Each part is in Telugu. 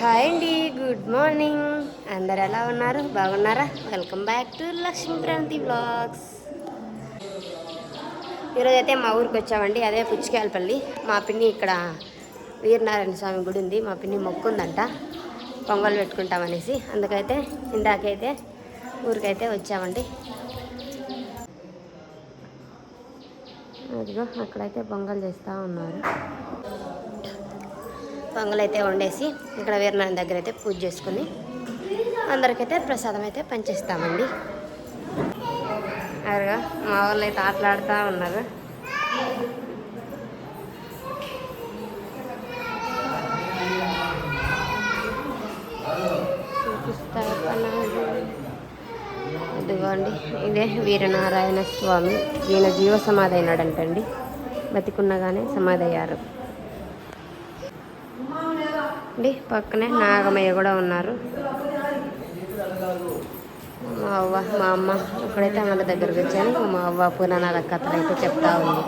హాయ్ అండి గుడ్ మార్నింగ్. అందరు ఎలా ఉన్నారు? బాగున్నారా? Welcome back to Lakshmi Kranti blogs ఈరోజైతే మా ఊరికి వచ్చామండి అదే పుచ్చికాయలపల్లి మా పిన్ని ఇక్కడ వీరనారాయణ స్వామి గుడి ఉంది మా పిన్ని మొక్కుందంట పొంగల్ పెట్టుకుంటామనేసి. అందుకైతే ఇందాకైతే ఊరికైతే వచ్చామండి. అదిగో అక్కడైతే పొంగల్ చేస్తూ ఉన్నారు. పొంగల్ అయితే వండేసి ఇక్కడ వీరనారాయణ దగ్గర అయితే పూజ చేసుకుని అందరికైతే ప్రసాదం అయితే పంచేస్తామండి. అదిగో మా వాళ్ళు అయితే ఆటలాడుతూ ఉన్నారు. ఇదిగోండి ఇదే వీరనారాయణ స్వామి. ఈయన జీవ సమాధి అయినాడంటండి. బతికున్నగానే సమాధి అయ్యారు. అండి పక్కనే నాగమయ్య కూడా ఉన్నారు. మా అవ్వ మా అమ్మ ఇప్పుడైతే అమ్మ దగ్గరకు వచ్చాను. మా అవ్వ పురాణాల కథలు అయితే చెప్తా ఉంది.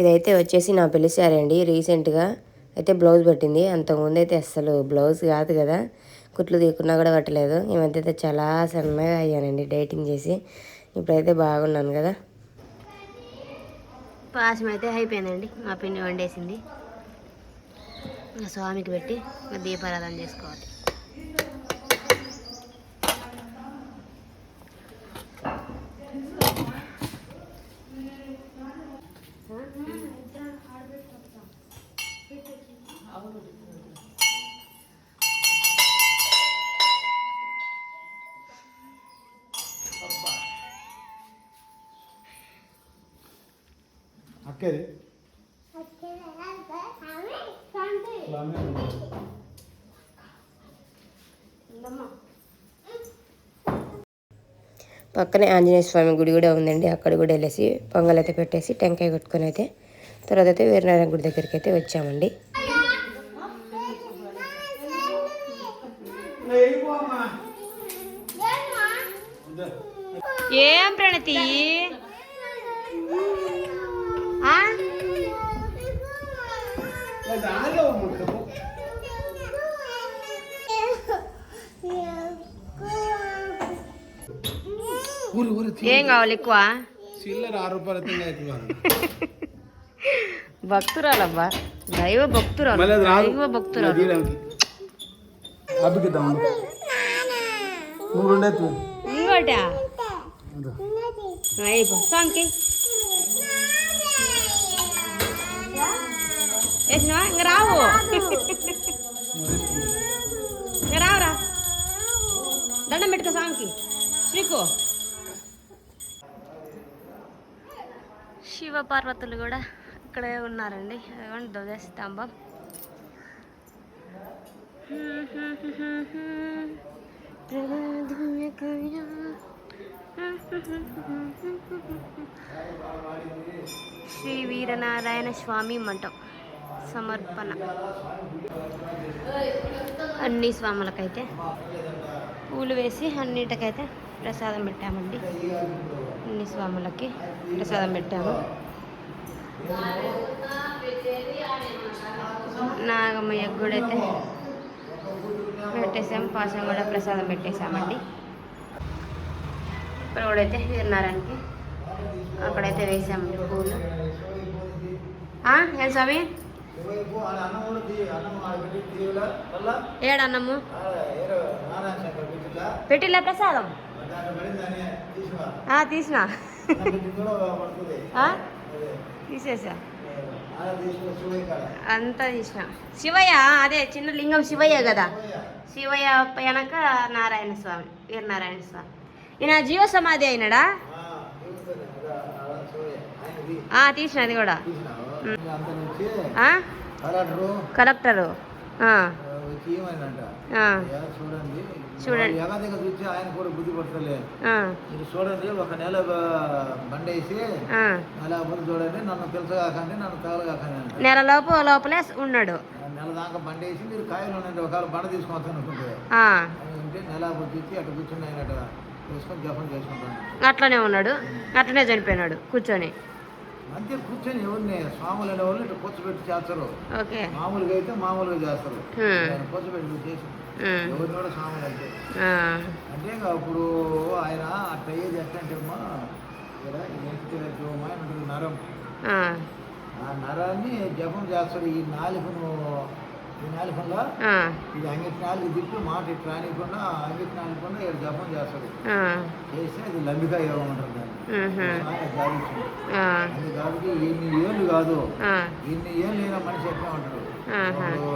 ఇదైతే వచ్చేసి నా పెళ్ళి సారీ అండి. రీసెంట్గా అయితే బ్లౌజ్ పెట్టింది. అంతకుముందు అయితే అసలు బ్లౌజ్ కాదు కదా. కుట్లు తీకున్నా కూడా పట్టలేదు ఈ మధ్య అయితే చాలా సన్నగా అయ్యానండి డైటింగ్ చేసి. ఇప్పుడైతే బాగున్నాను కదా. పాశం అయితే అయిపోయిందండి. మా పిండి వండేసింది. స్వామికి పెట్టి దీపారాధన చేసుకోవాలి. అక్కేది? పక్కనే ఆంజనేయ స్వామి గుడి కూడా ఉందండి. అక్కడ కూడా వెళ్ళేసి పొంగల్ అయితే పెట్టేసి టెంకాయ కొట్టుకొని అయితే తర్వాత అయితే వీరనారాయణ గుడి దగ్గరికి అయితే వచ్చామండి ఏం ప్రణతి ఆ? ఊరు ఊరు ఏం కావాలి ఎక్కువ? చిల్లర ఆరు రూపాయలు భక్తురాలబ్బా దైవ భక్తురాలు దైవ భక్తురాలు. ఇంకోట? సాంగ్కి. వేసినవా ఇంక రావు. ఇంక రావురా. దండం పెట్టుకో సాంగ్కి. శ్రీకు. శివ పార్వతులు కూడా ఇక్కడే ఉన్నారండి. అదిగోండి ధ్వజస్తంభం శ్రీ వీరనారాయణ స్వామి మఠం సమర్పణ. అన్ని స్వాములకైతే పూలు వేసి అన్నిటికైతే ప్రసాదం పెట్టామండి. అన్ని స్వాములకి ప్రసాదం పెట్టాము. నాగమయ్య గుడి అయితే పెట్టేసాం పాసం కూడా ప్రసాదం పెట్టేసామండి. ఇప్పుడు కూడా అయితే వీరనారాయణకి అక్కడైతే వేసామండి పూలు. ఏం స్వామి? ఏడన్నము? పెట్టిలే ప్రసాదం? తీసిన. తీసేసా. అంతా తీసిన. శివయ్య అదే చిన్న లింగం శివయ్య కదా. శివయ్య వెనక నారాయణ స్వామి వీరనారాయణ స్వామి. ఈయన జీవ సమాధి అయినాడా? ఆ, తీసిన అది కూడా? కలెక్టరు. కలెక్టరు ఆ, వచ్చి ఏమైందంట? ఆ, "యా, చూడండి. చూడండి. ఎగదిగ చూసి ఆయన కూడా బుద్ధి పడతలే ఆ, మీరు చూడండి ఒక నెల బండేసి అప్పుడు చూడండి నన్ను పిలచగాకండి నన్ను తగలగాకండి అంట. నెల లోపు లోపలే ఉన్నాడు. నెల దాకా బండేసి మీరు కాయలు ఉండండి ఒకవేళ బండ తీసుకొస్తాను అనుకుంటే. ఉంటే నెల అటు కూర్చుని అయినట్టు తీసుకొని జపం చేసుకుంటాను. అట్లనే ఉన్నాడు. అట్లనే చనిపోయినాడు. కూర్చొని. అంతే కూర్చొని ఎవరిని స్వాములు అనే వాళ్ళు ఇట్లా కూర్చోబెట్టి చేస్తారు. మామూలుగా అయితే మామూలుగా చేస్తారు. కూర్చోబెట్టి చేసి. ఎవరిని కూడా స్వాములు అంటే. అంటే ఇంకా అప్పుడు ఆయన అట్లా అయ్యేది ఎట్లా అంటే అమ్మా ఇక్కడ ఏంటి నరం. ఆ. నరాన్ని జపం చేస్తాడు. ఈ నాలుగును ఈ నాలుగులో ఆ. ఇది అంగిటి నాలుగు తిప్పి మాట ఇట్లా రానికుండా అంగిటి నాలుగుకుండా ఇక్కడ జపం చేస్తాడు ఆ. చేస్తే అది లంబికా యోగం ఉంటుంది దాన్ని మ్హూ. ఆయన సాధించింది ఆ. అది కాబట్టి ఇన్ని ఏళ్ళు కాదు ఆ. ఇన్ని ఏళ్ళు అయినా మనిషి ఎట్లా ఉంటాడు ఆహా. ఇప్పుడు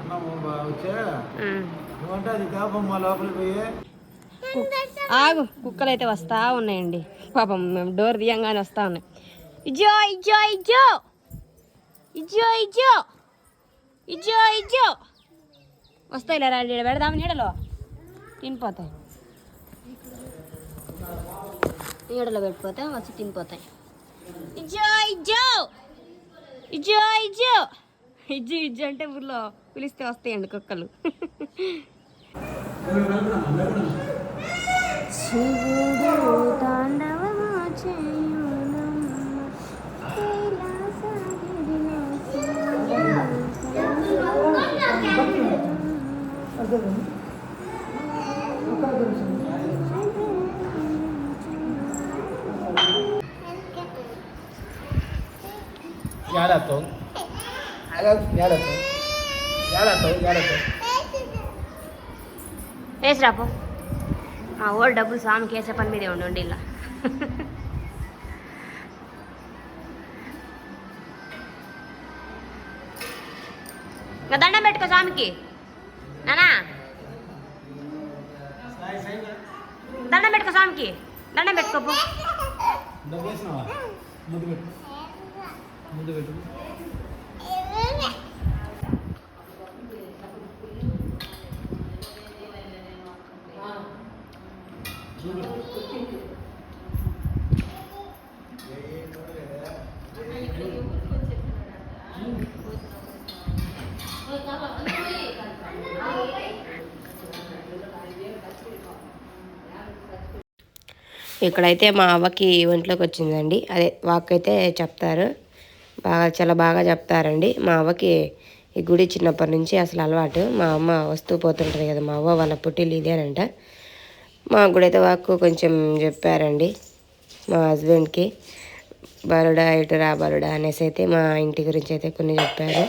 అన్నం వచ్చే ఉమ్. నువ్వంటే అది తేపమ్మ లోపలికి పోయి ఆగు కుక్కలు అయితే వస్తా ఉన్నాయండి పాపం మేము డోర్ తీయంగానే వస్తా ఉన్నాయి ఇజ్జో ఇజ్జో ఇజ్జో ఇజ్జో ఇజ్జో ఇజ్జో ఇజ్జో. వస్తాయి లేరా ఈడ పెడదాం నీడలో. తినిపోతాయి. నీడలో పెట్టిపోతే వచ్చి తినిపోతాయి. ఇజ్జో ఇజ్జో. ఇజ్జో ఇజ్జో. ఇజ్జు ఇజ్జు అంటే ఊర్లో పిలిస్తే వస్తాయండి కుక్కలు. శివుడు తాండవము చేయు ఏడాతో ఏడాతో ఏడాతో ఏడాతో వేసి రాపో ఆ ఓల్డ్ డబ్బులు స్వామికి వేసే పని మీదే ఉండండి ఇలా ఇంకా దండం పెట్టుకో స్వామికి నానా? దండం పెట్టుకో స్వామికి. దండం పెట్టుకోపు ముందు పెట్టు. ముందు పెట్టు. ఇక్కడైతే మా అవ్వకి ఒంట్లోకి వచ్చిందండి. అదే వాక్ అయితే చెప్తారు. బాగా చాలా బాగా చెప్తారండి. మా అవ్వకి ఈ గుడి చిన్నప్పటి నుంచి అసలు అలవాటు. మా అమ్మ వస్తూ పోతుంటుంది కదా మా అవ్వ వాళ్ళ పుట్టిల్లు ఇదేనంట మా గుడైతే వాక్కు కొంచెం చెప్పారండి మా హస్బెండ్కి. బరుడా ఇటు రా బరుడా అనేసి అయితే మా ఇంటి గురించి అయితే కొన్ని చెప్పారు.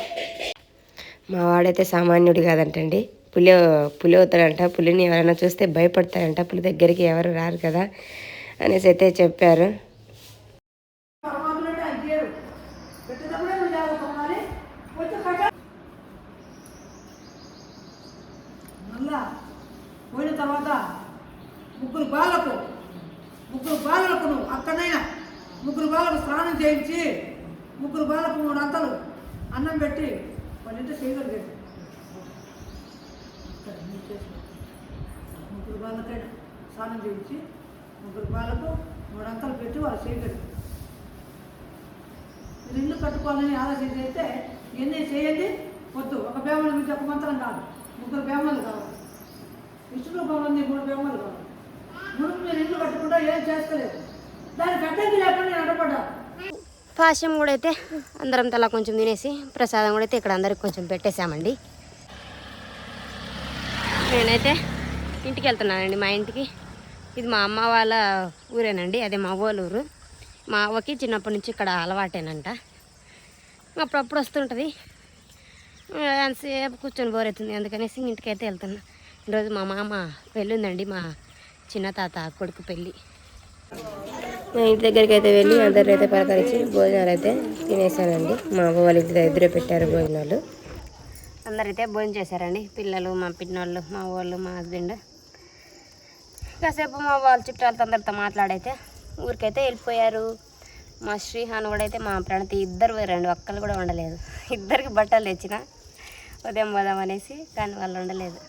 మా వాడైతే సామాన్యుడు కాదంటండి. పులి పులి అవుతాడంట పులిని ఎవరైనా చూస్తే భయపడతారంట. పులి దగ్గరికి ఎవరు రారు కదా. అనేసి అయితే చెప్పారు. మళ్ళా పోయిన తర్వాత ముగ్గురు బాలకు ముగ్గురు బాలకు నువ్వు అక్కడైనా ముగ్గురు బాలకు స్నానం చేయించి ముగ్గురు బాలకు మూడు అంతలు అన్నం పెట్టి వాళ్ళ ఇంటి చేయగలిగాడు ముగ్గురు బాలకైనా స్నానం చేయించి ముగ్గురు బాలకు మూడు అంతలు పెట్టి వాళ్ళు చేయగలరు మీరు ఇల్లు కట్టుకోవాలని ఆలోచన చేస్తే ఎన్ని చేయండి? వద్దు. ఒక బేమల నుంచి ఒక మంత్రం కాదు. ముగ్గురు బేమలు కావాలి. విష్ణు భవన్ మూడు బేమలు కావాలి. మునుపు మీరు ఇల్లు కట్టుకుంటా ఏం చేసుకోలేదు దానికి అడ్డంకి లేకుండా నేను అడపడ్డా పాశ్యం కూడా అయితే అందరం తలా కొంచెం తినేసి ప్రసాదం కూడా అయితే ఇక్కడ అందరికి కొంచెం పెట్టేశామండి. నేనైతే ఇంటికి వెళ్తున్నానండి మా ఇంటికి. ఇది మా అమ్మ వాళ్ళ ఊరేనండి అదే మా ఊరు మా అవ్వకి చిన్నప్పటి నుంచి ఇక్కడ అలవాటేనంట. అప్పుడప్పుడు వస్తుంటుంది. ఎంతసేపు కూర్చొని బోర్ అవుతుంది అందుకనేసి ఇంటికి అయితే వెళ్తున్నా. ఈరోజు మా మామ వెళ్ళిందండి మా చిన్న తాత కొడుకు పెళ్ళి. మా ఇంటి దగ్గరికి అయితే వెళ్ళి అందరు అయితే పలకరించి భోజనాలు అయితే తినేసానండి మా అవ్వ వాళ్ళ ఇంటి దగ్గర పెట్టారు భోజనాలు. అందరైతే భోజనం చేశారండి. పిల్లలు మా పిన్నోళ్ళు మా వాళ్ళు మా హస్బెండ్. కాసేపు మా వాళ్ళ చుట్టాలతో అందరితో మాట్లాడైతే ఊరికైతే వెళ్ళిపోయారు. మా శ్రీహాన్ కూడా అయితే మా ప్రణతి ఇద్దరు పోయారండి ఒక్కరు కూడా ఉండలేదు ఇద్దరికి బట్టలు తెచ్చిన. ఉదయం పోదాం అనేసి కానీ వాళ్ళు ఉండలేదు